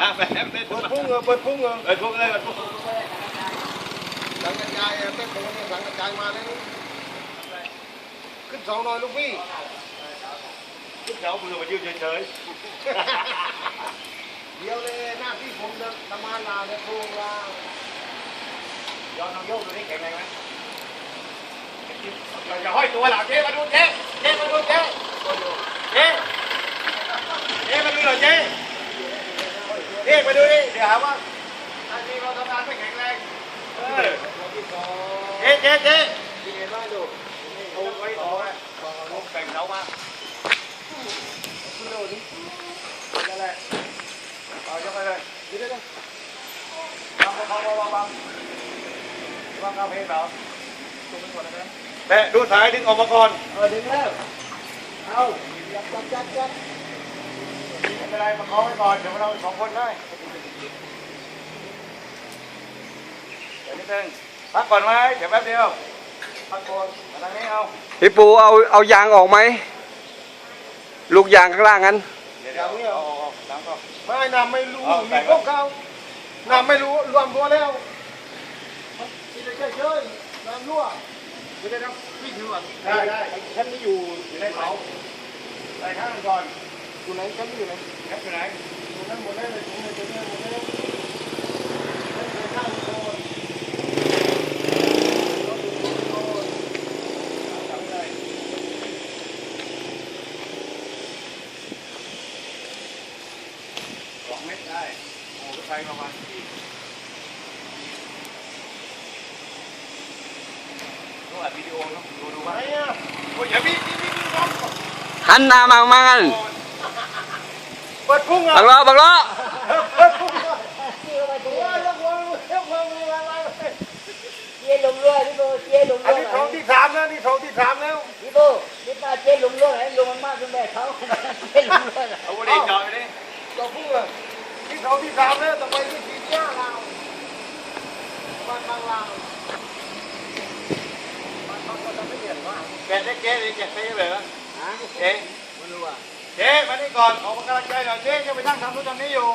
อะแป๊บเดียวเปิดพุ่งเหรอเปิดพุ่งเหรอเปิดพุ่งเลยเปิดพุ่งสังกระจายเต้นผมเนี่ยสังกระจายมาเลยขึ้นเสาหน่อยลูกพี่ขึ้นเขามือมายืนเฉยเดี๋ยวเลยหน้าที่ผมจะทำงานลาวเนี่ยโครงลาวๆย้อนน้องโยกดูนี่แข็งแรงไหมอย่าอย่าห้อยตัวหลังเจ๊มาดูเจ๊เจ๊มาดูเจ๊เจ๊เจ๊มาดูหน่อยเจ๊ เจ๊มาดูดิเดี๋ยวหาว่าอันนี้เราทำงานไม่แข็งแรงเออที่สองเจ๊เจ๊เจ๊ที่เห็นไหมดูเอาไว้ต่อไว้แบ่งเสามาขึ้นเร็วดินั่นแหละเอายกไปเลยดีได้ไหมวางวางวางวางวางวางเอาเพลงเราแต่ดูสายดึงออกมาก่อนเออดึงแล้วเอาจับจับจับจับไม่ เป็นไรมาคล้องไว้ก่อนเดี๋ยวเราสองคนได้เดี๋ยวนิดนึงพักก่อนไหมเดี๋ยวแป๊บเดียวพักก่อนมาทางนี้เอาพี่ปูเอาเอายางออกไหมลูกยางข้างล่างนั้นเดี๋ยวเดี๋ยวเอาเอาเอาล้างก่อนไม่น้ำไม่รู้มีพวกเขาน้ำไม่รู้รวมตัวแล้วที่ได้เฉยๆน้ำรั่วไม่ได้น้ำพี่ถือว่าได้ได้ฉันไม่อยู่อยู่ในเสาใส่ข้างกันก่อน อยู่ไหนฉันไม่อยู่ไหน แคปอยู่ไหน อยู่นั่นหมดแล้วเลยถุงเลยถุงเลยหมดแล้วไม่เคยข้ามโดน จับเลยสองเมตรได้โอ้รถไฟประมาณที่ดูอัดวิดีโอเนาะดูดู ไหน ว่า อ่ะ โอ้ยอย่าพี่พี่พี่พี่น้อง หันหน้ามามากัน เ ปิดพุ่งอะบังล้อบังล้อเปิดพุ่งอะว้ายกวงยกวงอะไรอะไรเจ๊ลงเรือพี่โบเจ๊ลงอันเรือนี้ทองที่สามแล้วนี่ทองที่สามแล้วพี่โบพี่ป้าเจ๊ลงเรือไหนลงมากขึ้นแบบเขาเจ๊ลงเรือเอาบุหรี่จ่อไปดิตัวพุ่งอะที่ทองที่สามแล้วต่อไปที่สี่ย่าเราบ้านบางลาวบ้านบางก็จะไม่เห็นว่าแกะได้เก๊เลยแกะเต้เลยนะฮะเจ๊ไม่รู้อะ เจ๊มานี่ก่อนออกมากำลังใจหน่อยเจ๊จะไปนั่งทำนู่นทำนี่อยู่